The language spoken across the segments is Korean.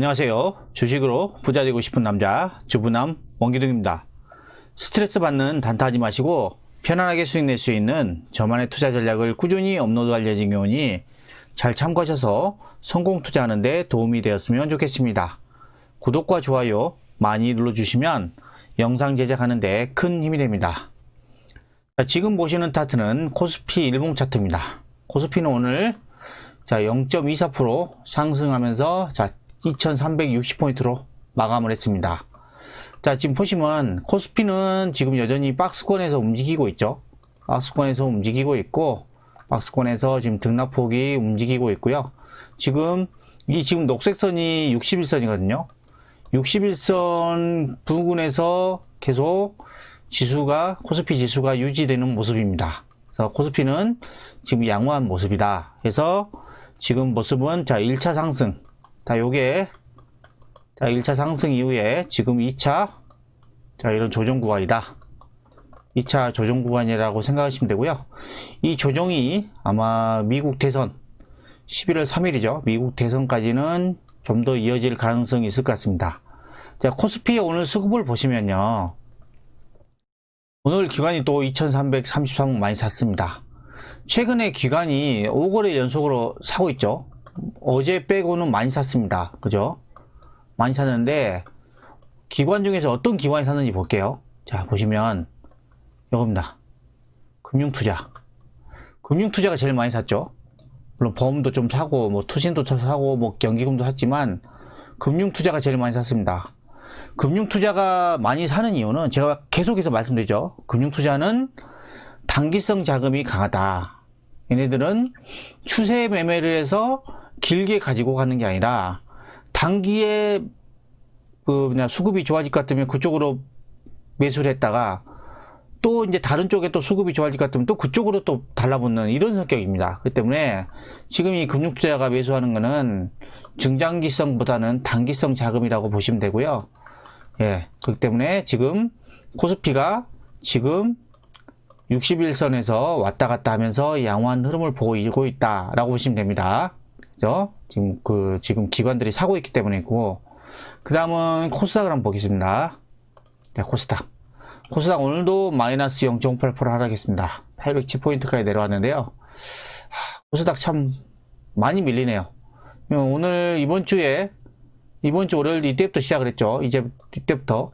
안녕하세요. 주식으로 부자 되고 싶은 남자 주부남 원기둥입니다. 스트레스 받는 단타하지 마시고 편안하게 수익 낼 수 있는 저만의 투자 전략을 꾸준히 업로드할 예정이오니 잘 참고하셔서 성공 투자하는 데 도움이 되었으면 좋겠습니다. 구독과 좋아요 많이 눌러주시면 영상 제작하는 데 큰 힘이 됩니다. 자, 지금 보시는 차트는 코스피 일봉 차트입니다. 코스피는 오늘 자, 0.24% 상승하면서 자, 2360포인트로 마감을 했습니다. 자, 지금 보시면 코스피는 지금 여전히 박스권에서 움직이고 있죠. 박스권에서 움직이고 있고 박스권에서 지금 등락폭이 움직이고 있고요. 지금 이 지금 녹색 선이 61선이거든요. 61선 부근에서 계속 지수가 코스피 지수가 유지되는 모습입니다. 그래서 코스피는 지금 양호한 모습이다. 그래서 지금 모습은 자 1차 상승 자 요게. 자 1차 상승 이후에 지금 2차. 자 이런 조정 구간이다. 2차 조정 구간이라고 생각하시면 되고요. 이 조정이 아마 미국 대선 11월 3일이죠. 미국 대선까지는 좀 더 이어질 가능성이 있을 것 같습니다. 자 코스피의 오늘 수급을 보시면요. 오늘 기관이 또 2333억 많이 샀습니다. 최근에 기관이 5거래 연속으로 사고 있죠. 어제 빼고는 많이 샀습니다. 그죠? 많이 샀는데 기관 중에서 어떤 기관이 샀는지 볼게요. 자, 보시면 이겁니다. 금융투자. 금융투자가 제일 많이 샀죠. 물론 보험도 좀 사고 뭐 투신도 사고 뭐 경기금도 샀지만 금융투자가 제일 많이 샀습니다. 금융투자가 많이 사는 이유는 제가 계속해서 말씀드리죠. 금융투자는 단기성 자금이 강하다. 얘네들은 추세 매매를 해서 길게 가지고 가는 게 아니라 단기에 그 그냥 수급이 좋아질 것 같으면 그쪽으로 매수를 했다가 또 이제 다른 쪽에 또 수급이 좋아질 것 같으면 또 그쪽으로 또 달라붙는 이런 성격입니다. 그렇기 때문에 지금 이 금융투자가 매수하는 거는 중장기성보다는 단기성 자금이라고 보시면 되고요. 예, 그렇기 때문에 지금 코스피가 지금 61선에서 왔다 갔다 하면서 양호한 흐름을 보이고 있다라고 보시면 됩니다. 그죠? 지금 그 지금 기관들이 사고 있기 때문이고 그 다음은 코스닥을 한번 보겠습니다. 네, 코스닥. 코스닥 오늘도 마이너스 0.8% 하락했습니다. 810포인트까지 내려왔는데요. 하, 코스닥 참 많이 밀리네요. 오늘 이번 주에 이번 주 월요일 이때부터 시작을 했죠. 이제 이때부터.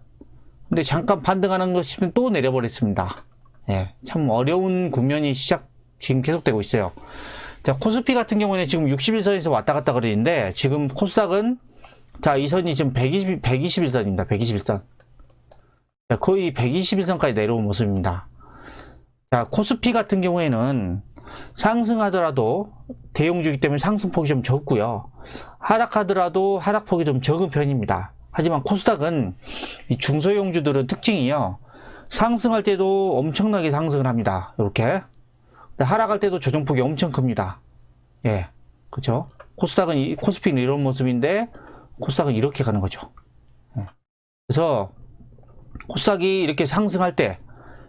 근데 잠깐 반등하는 것이면 또 내려버렸습니다. 예, 참 어려운 국면이 시작, 지금 계속되고 있어요. 자, 코스피 같은 경우는 지금 61선에서 왔다 갔다 그러는데, 지금 코스닥은, 자, 이 선이 지금 120, 121선입니다. 121선. 자, 거의 121선까지 내려온 모습입니다. 자, 코스피 같은 경우에는 상승하더라도 대용주기 때문에 상승폭이 좀 적고요. 하락하더라도 하락폭이 좀 적은 편입니다. 하지만 코스닥은 이 중소형주들은 특징이요. 상승할 때도 엄청나게 상승을 합니다. 이렇게. 하락할 때도 조정폭이 엄청 큽니다. 예. 그죠? 코스닥은, 이, 코스피는 이런 모습인데, 코스닥은 이렇게 가는 거죠. 예. 그래서, 코스닥이 이렇게 상승할 때,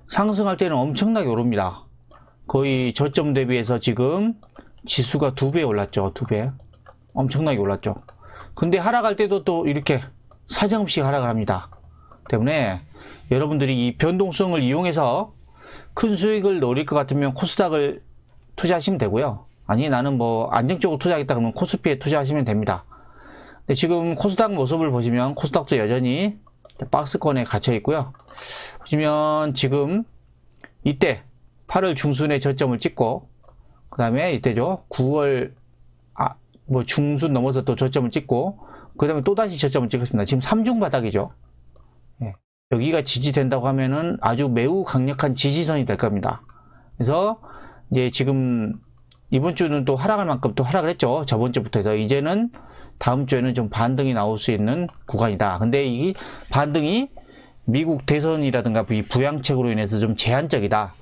상승할 때는 엄청나게 오릅니다. 거의 저점 대비해서 지금 지수가 두 배 올랐죠. 두 배. 엄청나게 올랐죠. 근데 하락할 때도 또 이렇게 사정없이 하락을 합니다. 때문에 여러분들이 이 변동성을 이용해서 큰 수익을 노릴 것 같으면 코스닥을 투자하시면 되고요. 아니 나는 뭐 안정적으로 투자하겠다 그러면 코스피에 투자하시면 됩니다. 근데 지금 코스닥 모습을 보시면 코스닥도 여전히 박스권에 갇혀 있고요. 보시면 지금 이때 8월 중순에 저점을 찍고 그 다음에 이때죠 9월 아, 뭐 중순 넘어서 또 저점을 찍고 그 다음에 또다시 저점을 찍었습니다. 지금 3중 바닥이죠. 여기가 지지된다고 하면은 아주 매우 강력한 지지선이 될 겁니다. 그래서 이제 지금 이번 주는 또 하락할 만큼 또 하락을 했죠. 저번 주부터 해서 이제는 다음 주에는 좀 반등이 나올 수 있는 구간이다. 근데 이 반등이 미국 대선이라든가 이 부양책으로 인해서 좀 제한적이다.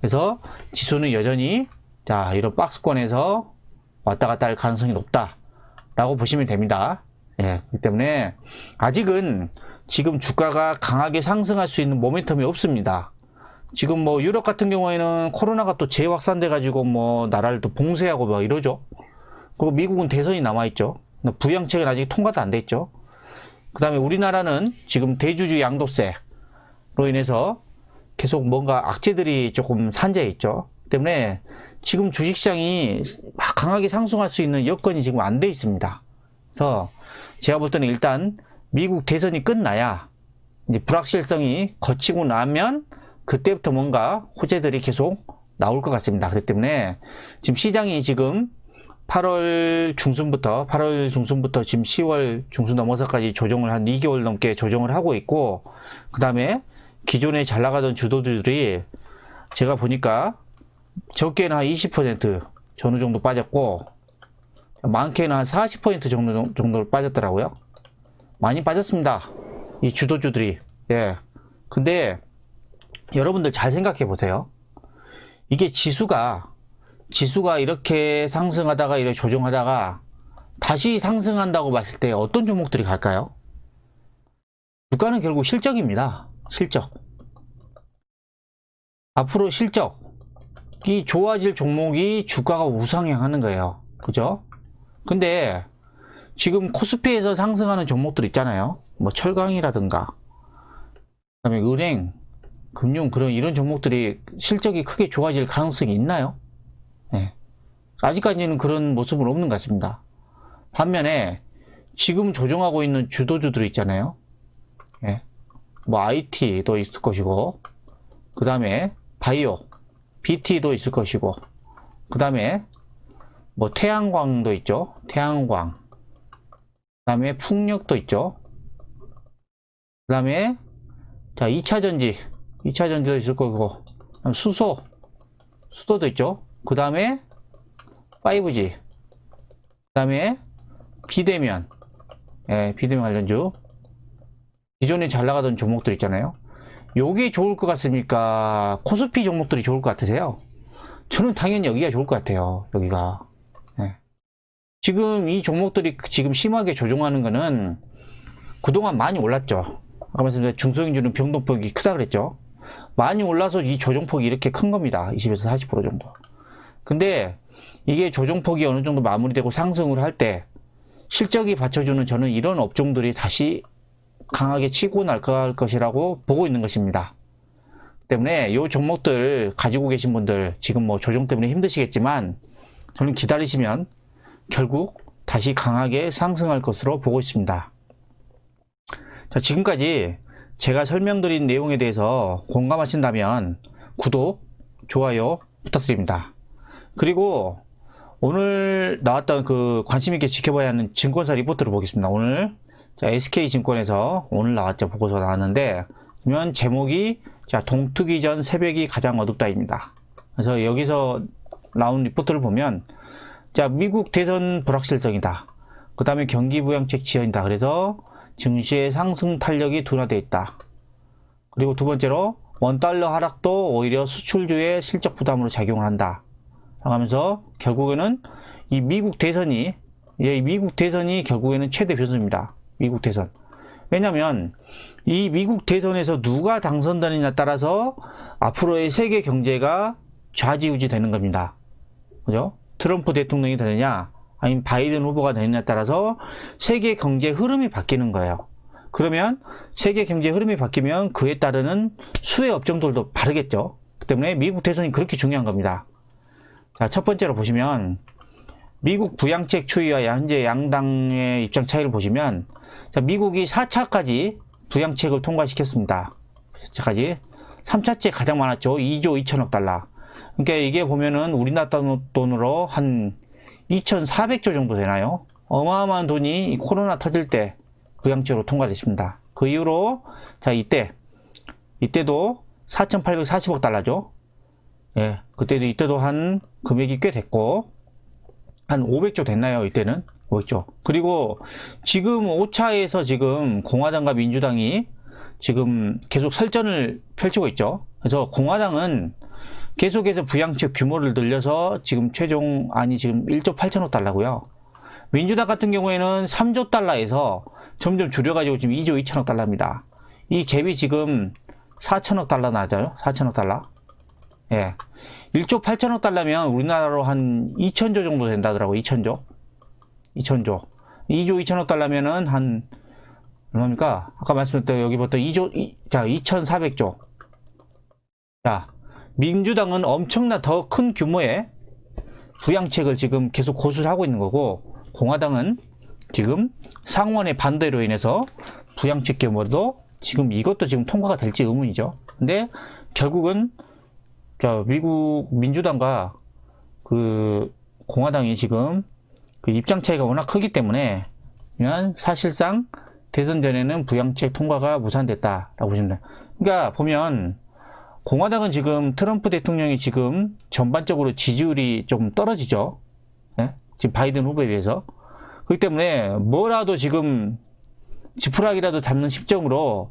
그래서 지수는 여전히 자 이런 박스권에서 왔다 갔다 할 가능성이 높다. 라고 보시면 됩니다. 예, 그렇기 때문에 아직은 지금 주가가 강하게 상승할 수 있는 모멘텀이 없습니다. 지금 뭐 유럽 같은 경우에는 코로나가 또 재확산돼 가지고 뭐 나라를 또 봉쇄하고 뭐 이러죠. 그리고 미국은 대선이 남아 있죠. 부양책은 아직 통과도 안돼 있죠. 그 다음에 우리나라는 지금 대주주 양도세로 인해서 계속 뭔가 악재들이 조금 산재해 있죠. 때문에 지금 주식시장이 막 강하게 상승할 수 있는 여건이 지금 안 돼 있습니다. 그래서 제가 볼 때는 일단 미국 대선이 끝나야 이제 불확실성이 거치고 나면 그때부터 뭔가 호재들이 계속 나올 것 같습니다. 그렇기 때문에 지금 시장이 지금 8월 중순부터 8월 중순부터 지금 10월 중순 넘어서까지 조정을 한 2개월 넘게 조정을 하고 있고 그 다음에 기존에 잘 나가던 주도주들이 제가 보니까 적게는 한 20% 전후 정도 빠졌고 많게는 한 40% 정도 정도 빠졌더라고요. 많이 빠졌습니다. 이 주도주들이. 예. 근데 여러분들 잘 생각해 보세요. 이게 지수가 지수가 이렇게 상승하다가 이렇게 조정하다가 다시 상승한다고 봤을 때 어떤 종목들이 갈까요? 주가는 결국 실적입니다. 실적. 앞으로 실적이 좋아질 종목이 주가가 우상향하는 거예요. 그죠? 근데 지금 코스피에서 상승하는 종목들 있잖아요. 뭐 철강이라든가 그다음에 은행, 금융 그런 이런 종목들이 실적이 크게 좋아질 가능성이 있나요? 네. 아직까지는 그런 모습은 없는 것 같습니다. 반면에 지금 조정하고 있는 주도주들 있잖아요. 예. 뭐 IT도 있을 것이고, 그 다음에 바이오, BT도 있을 것이고, 그 다음에 뭐 태양광도 있죠. 태양광. 그 다음에 풍력도 있죠. 그 다음에 자 2차 전지, 2차 전지도 있을 거고, 수소, 수도도 있죠. 그 다음에 5G, 그 다음에 비대면, 예, 비대면 관련주. 기존에 잘 나가던 종목들 있잖아요. 요게 좋을 것 같습니까? 코스피 종목들이 좋을 것 같으세요? 저는 당연히 여기가 좋을 것 같아요. 여기가. 예. 지금 이 종목들이 지금 심하게 조정하는 거는 그동안 많이 올랐죠. 아까 말씀드린 중소형주는 변동폭이 크다 그랬죠. 많이 올라서 이 조정폭이 이렇게 큰 겁니다. 20에서 40% 정도. 근데 이게 조정폭이 어느 정도 마무리되고 상승을 할 때 실적이 받쳐주는 저는 이런 업종들이 다시 강하게 치고 날아갈 것이라고 보고 있는 것입니다. 때문에 이 종목들 가지고 계신 분들 지금 뭐 조정 때문에 힘드시겠지만 저는 기다리시면 결국 다시 강하게 상승할 것으로 보고 있습니다. 자, 지금까지 제가 설명드린 내용에 대해서 공감하신다면 구독, 좋아요 부탁드립니다. 그리고 오늘 나왔던 그 관심 있게 지켜봐야 하는 증권사 리포트를 보겠습니다. 오늘 자, SK증권에서 오늘 나왔죠. 보고서 나왔는데 보면 제목이 자, 동투기 전 새벽이 가장 어둡다입니다. 그래서 여기서 나온 리포트를 보면 자, 미국 대선 불확실성이다. 그 다음에 경기 부양책 지연이다. 그래서 증시의 상승 탄력이 둔화되어 있다. 그리고 두 번째로 원달러 하락도 오히려 수출주의 실적 부담으로 작용을 한다. 하면서 결국에는 이 미국 대선이 이 미국 대선이 결국에는 최대 변수입니다. 미국 대선. 왜냐면 이 미국 대선에서 누가 당선되느냐 따라서 앞으로의 세계 경제가 좌지우지 되는 겁니다. 그죠? 트럼프 대통령이 되느냐 아니면 바이든 후보가 되느냐에 따라서 세계 경제 흐름이 바뀌는 거예요. 그러면 세계 경제 흐름이 바뀌면 그에 따르는 수혜 업종들도 바르겠죠. 그 때문에 미국 대선이 그렇게 중요한 겁니다. 자, 첫 번째로 보시면 미국 부양책 추이와 현재 양당의 입장 차이를 보시면 자, 미국이 4차까지 부양책을 통과시켰습니다. 4차까지 3차째 가장 많았죠. 2조 2천억 달러. 그러니까 이게 보면은 우리나라 돈으로 한 2,400조 정도 되나요? 어마어마한 돈이 이 코로나 터질 때 부양책으로 통과됐습니다. 그 이후로 자 이때 이때도 4,840억 달러죠. 예, 그때도 이때도 한 금액이 꽤 됐고 한 500조 됐나요? 이때는 500조. 그리고 지금 5차에서 지금 공화당과 민주당이 지금 계속 설전을 펼치고 있죠. 그래서 공화당은 계속해서 부양책 규모를 늘려서 지금 최종 안이 지금 1조 8천억 달러고요. 민주당 같은 경우에는 3조 달러에서 점점 줄여가지고 지금 2조 2천억 달러입니다. 이 갭이 지금 4천억 달러 나죠? 4천억 달러. 예. 1조 8천억 달러면 우리나라로 한 2천조 정도 된다더라고, 2천조. 2천조. 2조 2천억 달러면은 한 얼마입니까? 아까 말씀드렸던 여기부터 2조 이- 자 2,400조. 자 민주당은 엄청나 더 큰 규모의 부양책을 지금 계속 고수를 하고 있는 거고 공화당은 지금 상원의 반대로 인해서 부양책 규모도 지금 이것도 지금 통과가 될지 의문이죠. 근데 결국은 자 미국 민주당과 그 공화당이 지금 그 입장 차이가 워낙 크기 때문에 그냥 사실상 대선 전에는 부양책 통과가 무산됐다라고 보시면 돼요. 그러니까 보면 공화당은 지금 트럼프 대통령이 지금 전반적으로 지지율이 좀 떨어지죠. 예? 지금 바이든 후보에 비해서. 그렇기 때문에 뭐라도 지금 지푸라기라도 잡는 심정으로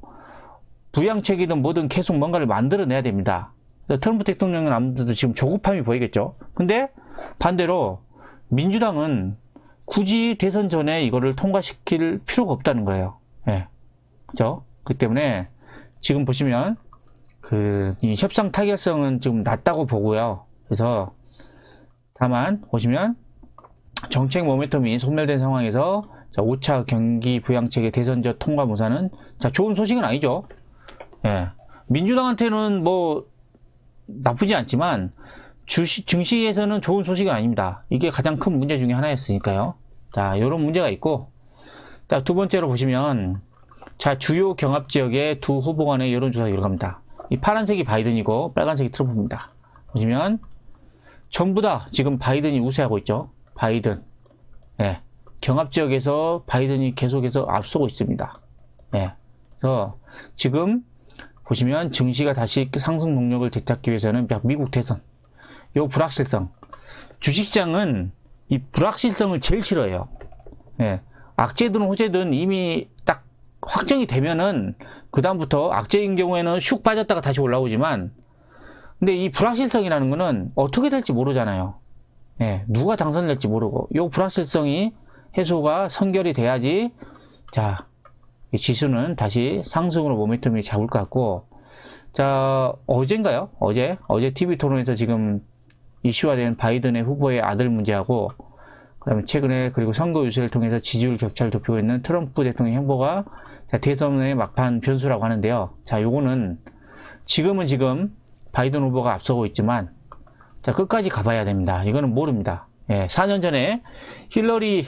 부양책이든 뭐든 계속 뭔가를 만들어내야 됩니다. 트럼프 대통령은 아무래도 지금 조급함이 보이겠죠. 근데 반대로 민주당은 굳이 대선 전에 이거를 통과시킬 필요가 없다는 거예요. 예. 그죠? 그렇기 때문에 지금 보시면 그, 이 협상 타결성은 좀 낮다고 보고요. 그래서 다만 보시면 정책 모멘텀이 소멸된 상황에서 자, 5차 경기 부양책의 대선적 통과 무사는 자, 좋은 소식은 아니죠. 예. 민주당한테는 뭐 나쁘지 않지만 주시, 증시에서는 좋은 소식은 아닙니다. 이게 가장 큰 문제 중에 하나였으니까요. 자, 이런 문제가 있고, 자, 두 번째로 보시면, 자, 주요 경합 지역의 두 후보 간의 여론조사 결과입니다. 이 파란색이 바이든이고, 빨간색이 트럼프입니다. 보시면, 전부 다 지금 바이든이 우세하고 있죠. 바이든. 예. 경합 지역에서 바이든이 계속해서 앞서고 있습니다. 예. 그래서 지금 보시면 증시가 다시 상승 동력을 되찾기 위해서는 미국 대선, 요 불확실성. 주식시장은 이 불확실성을 제일 싫어해요. 예. 악재든 호재든 이미 딱 확정이 되면은 그 다음부터 악재인 경우에는 슉 빠졌다가 다시 올라오지만 근데 이 불확실성이라는 거는 어떻게 될지 모르잖아요. 예. 누가 당선될지 모르고 요 불확실성이 해소가 선결이 돼야지 자, 이 지수는 다시 상승으로 모멘텀이 잡을 것 같고 자, 어젠가요? 어제 어제 TV 토론에서 지금 이슈화된 바이든의 후보의 아들 문제하고 그다음에 최근에 그리고 선거 유세를 통해서 지지율 격차를 좁히고 있는 트럼프 대통령 행보가 자, 대선의 막판 변수라고 하는데요. 자, 요거는 지금은 지금 바이든 후보가 앞서고 있지만 자, 끝까지 가봐야 됩니다. 이거는 모릅니다. 예, 4년 전에 힐러리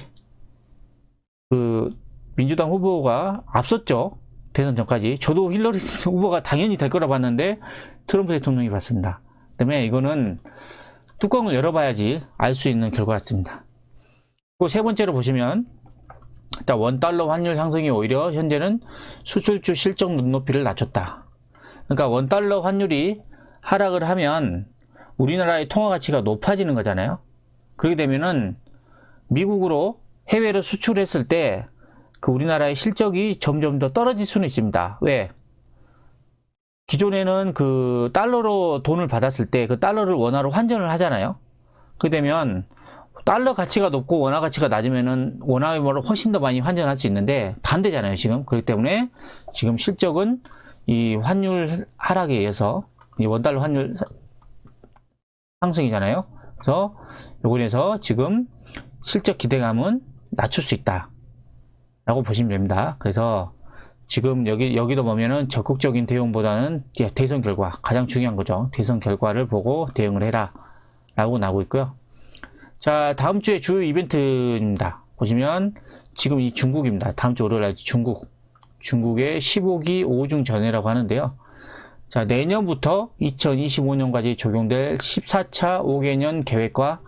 그 민주당 후보가 앞섰죠. 대선 전까지. 저도 힐러리 후보가 당연히 될 거라 봤는데 트럼프 대통령이 봤습니다. 때문에 이거는 뚜껑을 열어봐야지 알 수 있는 결과 같습니다. 그리고 세 번째로 보시면 일단 원 달러 환율 상승이 오히려 현재는 수출주 실적 눈높이를 낮췄다. 그러니까 원 달러 환율이 하락을 하면 우리나라의 통화 가치가 높아지는 거잖아요. 그렇게 되면은 미국으로 해외로 수출했을 때 그 우리나라의 실적이 점점 더 떨어질 수는 있습니다. 왜? 기존에는 그 달러로 돈을 받았을 때 그 달러를 원화로 환전을 하잖아요. 그 되면 달러 가치가 높고 원화 가치가 낮으면은 원화의 뭐로 훨씬 더 많이 환전할 수 있는데 반대잖아요, 지금. 그렇기 때문에 지금 실적은 이 환율 하락에 의해서 이 원달러 환율 상승이잖아요. 그래서 요건에서 지금 실적 기대감은 낮출 수 있다. 라고 보시면 됩니다. 그래서 지금 여기, 여기도 보면은 적극적인 대응보다는 예, 대선 결과, 가장 중요한 거죠. 대선 결과를 보고 대응을 해라. 라고 나오고 있고요. 자, 다음 주에 주요 이벤트입니다. 보시면 지금 이 중국입니다. 다음 주 월요일 날 중국. 중국의 15기 5중 전해라고 하는데요. 자, 내년부터 2025년까지 적용될 14차 5개년 계획과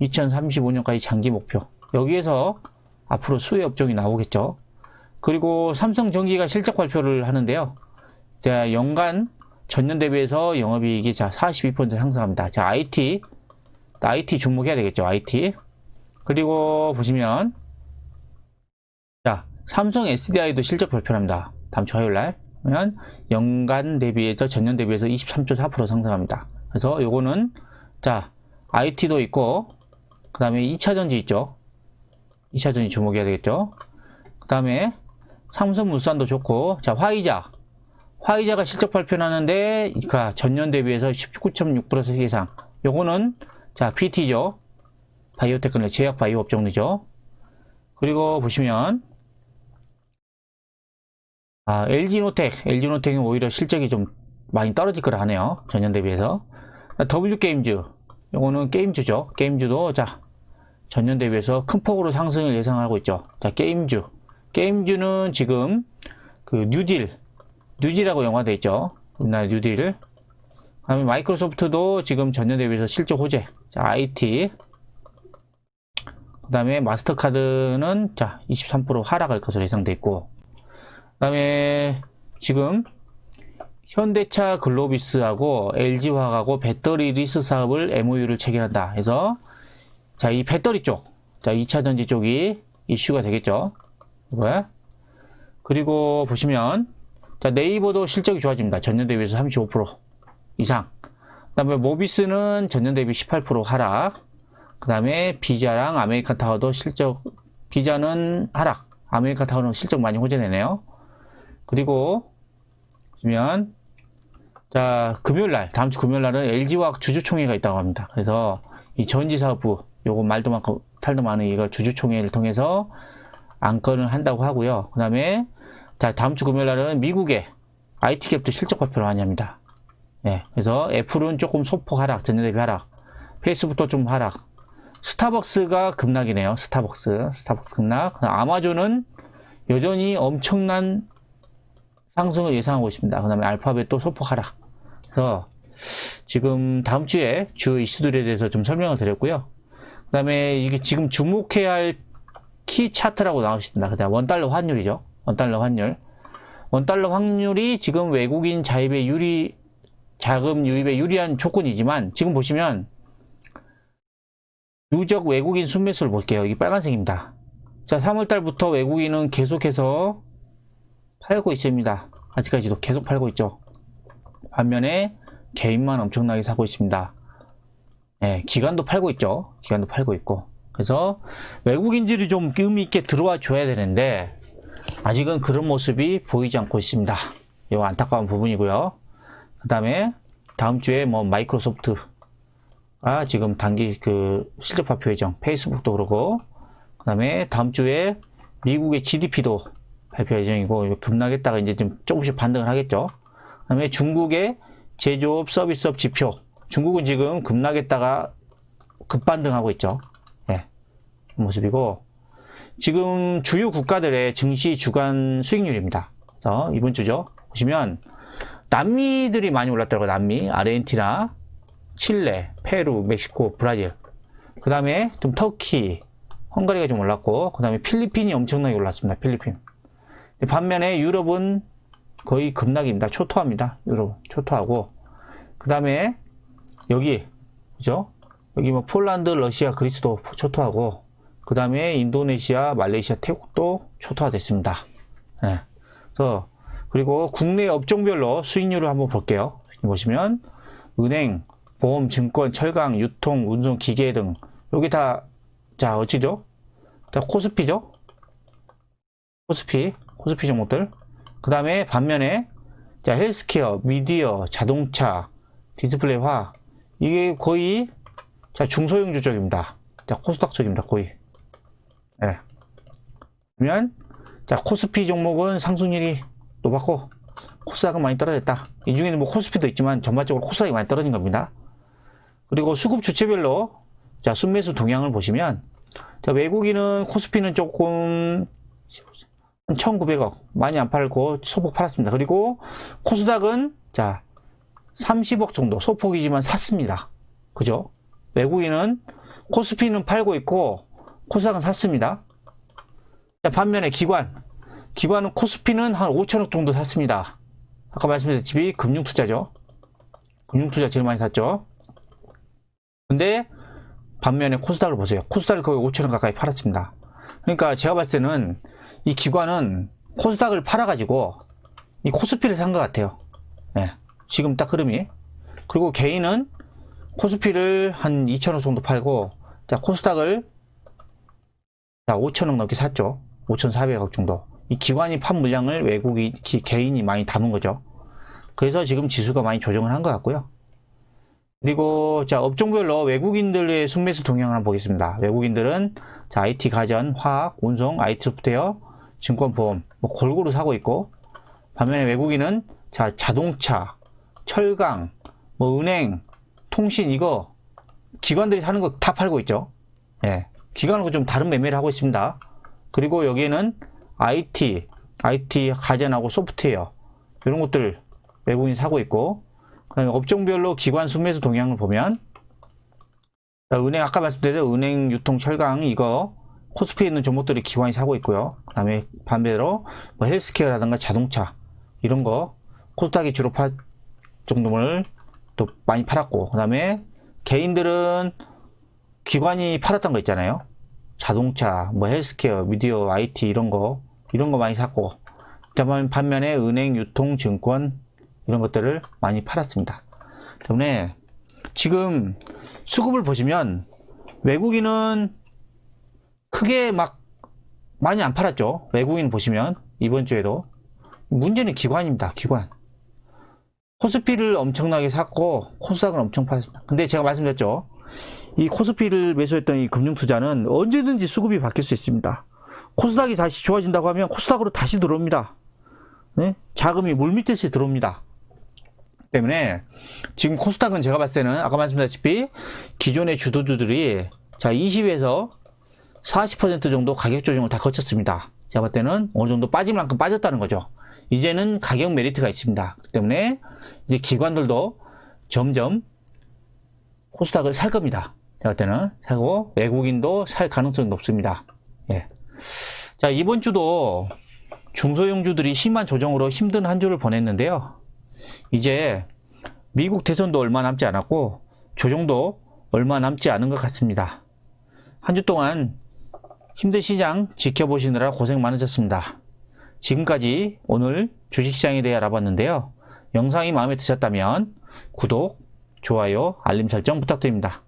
2035년까지 장기 목표. 여기에서 앞으로 수혜 업종이 나오겠죠. 그리고 삼성전기가 실적 발표를 하는데요. 자, 연간 전년 대비해서 영업이익이 자, 42% 상승합니다. 자, IT. IT 주목해야 되겠죠. IT. 그리고 보시면 자, 삼성 SDI도 실적 발표를 합니다. 다음 주 화요일 날. 그러면 연간 대비해서 전년 대비해서 23.4% 상승합니다. 그래서 요거는 자, IT도 있고 그 다음에 2차 전지 있죠. 2차 전지 주목해야 되겠죠. 그 다음에 삼성물산도 좋고 자, 화이자. 화이자가 실적 발표를 하는데 그러니까 전년 대비해서 19.6% 이상. 요거는 자, PT죠. 바이오테크놀 제약 바이오 업종이죠. 그리고 보시면 아, LG노텍, LG노텍은 오히려 실적이 좀 많이 떨어질 거라 하네요. 전년 대비해서. 아, W게임즈, 요거는 게임즈죠. 게임즈도 자 전년 대비해서 큰 폭으로 상승을 예상하고 있죠. 자 게임즈, 게임즈는 지금 그 뉴딜, 뉴딜이라고 영화돼 있죠. 우리나라 뉴딜. 그다음에 마이크로소프트도 지금 전년 대비해서 실적 호재. 자 IT. 그 다음에 마스터카드는 자 23% 하락할 것으로 예상돼 있고. 그 다음에 지금 현대차 글로비스하고 LG화학하고 배터리 리스 사업을 MOU를 체결한다. 해서 자, 이 배터리 쪽, 자, 2차 전지 쪽이 이슈가 되겠죠. 이거야. 그리고 보시면 자, 네이버도 실적이 좋아집니다. 전년 대비해서 35% 이상. 그 다음에 모비스는 전년 대비 18% 하락. 그 다음에 비자랑 아메리칸 타워도 실적 비자는 하락. 아메리칸 타워는 실적 많이 호전되네요. 그리고 보시면 자 금요일 날 다음 주 금요일 날은 LG화학 주주총회가 있다고 합니다. 그래서 이 전지사업부 요거 말도 많고 탈도 많은 이거 주주총회를 통해서 안건을 한다고 하고요. 그 다음에 자 다음 주 금요일 날은 미국의 IT 기업도 실적 발표를 많이 합니다. 네, 그래서 애플은 조금 소폭 하락, 전년 대비 하락, 페이스북도 좀 하락, 스타벅스가 급락이네요. 스타벅스, 스타벅스 급락. 아마존은 여전히 엄청난 상승을 예상하고 있습니다. 그 다음에 알파벳도 소폭 하락. 그래서 지금 다음 주에 주 이슈들에 대해서 좀 설명을 드렸고요. 그 다음에 이게 지금 주목해야 할 키 차트라고 나와 있습니다. 그 다음 원달러 환율이죠. 원달러 환율. 원달러 확률이 지금 외국인 자입의 유리, 자금 유입에 유리한 조건이지만 지금 보시면 누적 외국인 순매수를 볼게요. 이게 빨간색입니다. 자, 3월달부터 외국인은 계속해서 팔고 있습니다. 아직까지도 계속 팔고 있죠. 반면에 개인만 엄청나게 사고 있습니다. 예, 기관도 팔고 있죠. 기관도 팔고 있고. 그래서 외국인들이 좀 의미 있게 들어와 줘야 되는데 아직은 그런 모습이 보이지 않고 있습니다. 이거 안타까운 부분이고요. 그 다음에 다음 주에 뭐 마이크로소프트가 지금 단기 그 실적 발표 예정, 페이스북도 그러고 그 다음에 다음 주에 미국의 GDP도 발표 예정이고 급락했다가 이제 좀 조금씩 반등을 하겠죠. 그 다음에 중국의 제조업 서비스업 지표 중국은 지금 급락했다가 급반등하고 있죠. 예. 그 모습이고 지금 주요 국가들의 증시 주간 수익률입니다. 이번 주죠. 보시면 남미들이 많이 올랐더라고요. 남미, 아르헨티나, 칠레, 페루, 멕시코, 브라질. 그 다음에 좀 터키, 헝가리가 좀 올랐고, 그 다음에 필리핀이 엄청나게 올랐습니다. 필리핀. 반면에 유럽은 거의 급락입니다. 초토화입니다. 유럽 초토화고 그 다음에 여기 그죠? 여기 뭐 폴란드, 러시아, 그리스도 초토화고 그 다음에 인도네시아, 말레이시아, 태국도 초토화됐습니다. 네. 그래서 그리고 국내 업종별로 수익률을 한번 볼게요. 보시면 은행, 보험, 증권, 철강, 유통, 운송, 기계 등 여기 다 자 어찌죠? 자 코스피죠? 코스피 코스피 종목들. 그 다음에 반면에 자 헬스케어, 미디어, 자동차, 디스플레이화 이게 거의 자 중소형주 쪽입니다. 자 코스닥 쪽입니다. 거의. 예. 네. 그러면 자 코스피 종목은 상승률이 높았고 코스닥은 많이 떨어졌다. 이 중에는 뭐 코스피도 있지만 전반적으로 코스닥이 많이 떨어진 겁니다. 그리고 수급 주체별로 자 순매수 동향을 보시면 자 외국인은 코스피는 조금 1900억 많이 안 팔고 소폭 팔았습니다. 그리고 코스닥은 자 30억 정도 소폭이지만 샀습니다. 그죠? 외국인은 코스피는 팔고 있고 코스닥은 샀습니다. 자, 반면에 기관 기관은 코스피는 한 5천억 정도 샀습니다. 아까 말씀드렸듯이 금융투자죠. 금융투자 제일 많이 샀죠. 근데 반면에 코스닥을 보세요. 코스닥을 거의 5천원 가까이 팔았습니다. 그러니까 제가 봤을 때는 이 기관은 코스닥을 팔아가지고 이 코스피를 산 것 같아요. 네. 지금 딱 흐름이. 그리고 개인은 코스피를 한 2천원 정도 팔고, 자, 코스닥을 자, 5천억 넘게 샀죠. 5,400억 정도. 이 기관이 판 물량을 외국이, 기, 개인이 많이 담은 거죠. 그래서 지금 지수가 많이 조정을 한 것 같고요. 그리고, 자, 업종별로 외국인들의 순매수 동향을 한번 보겠습니다. 외국인들은 자, IT 가전, 화학, 운송, IT 소프트웨어, 증권, 보험 뭐 골고루 사고 있고 반면에 외국인은 자, 자동차, 철강, 뭐 은행, 통신 이거 기관들이 사는 거 다 팔고 있죠. 예. 기관하고 좀 다른 매매를 하고 있습니다. 그리고 여기에는 IT, IT 가전하고 소프트웨어 이런 것들 외국인이 사고 있고 그다음에 업종별로 기관 순매수 동향을 보면 자, 은행 아까 말씀드린 은행, 유통, 철강 이거 코스피에 있는 종목들이 기관이 사고 있고요. 그 다음에 반대로 뭐 헬스케어라든가 자동차 이런 거 코스닥이 주로 파 정도를 또 많이 팔았고 그 다음에 개인들은 기관이 팔았던 거 있잖아요. 자동차, 뭐 헬스케어, 미디어, IT 이런 거 이런 거 많이 샀고 반면에 은행, 유통, 증권 이런 것들을 많이 팔았습니다. 때문에 지금 수급을 보시면 외국인은 크게 막 많이 안 팔았죠. 외국인 보시면 이번 주에도 문제는 기관입니다. 기관. 코스피를 엄청나게 샀고 코스닥을 엄청 팔았습니다. 근데 제가 말씀드렸죠. 이 코스피를 매수했던 이 금융투자는 언제든지 수급이 바뀔 수 있습니다. 코스닥이 다시 좋아진다고 하면 코스닥으로 다시 들어옵니다. 네? 자금이 물밑듯이 들어옵니다. 때문에 지금 코스닥은 제가 봤을 때는 아까 말씀드렸다시피 기존의 주도주들이 자 20에서 40% 정도 가격 조정을 다 거쳤습니다. 제가 봤을 때는 어느 정도 빠질 만큼 빠졌다는 거죠. 이제는 가격 메리트가 있습니다. 그렇기 때문에 이제 기관들도 점점 코스닥을 살 겁니다. 제가 볼 때는 사고 외국인도 살 가능성이 높습니다. 예. 자 이번 주도 중소형주들이 심한 조정으로 힘든 한 주를 보냈는데요. 이제 미국 대선도 얼마 남지 않았고 조정도 얼마 남지 않은 것 같습니다. 한 주 동안 힘든 시장 지켜보시느라 고생 많으셨습니다. 지금까지 오늘 주식시장에 대해 알아봤는데요. 영상이 마음에 드셨다면 구독, 좋아요, 알림 설정 부탁드립니다.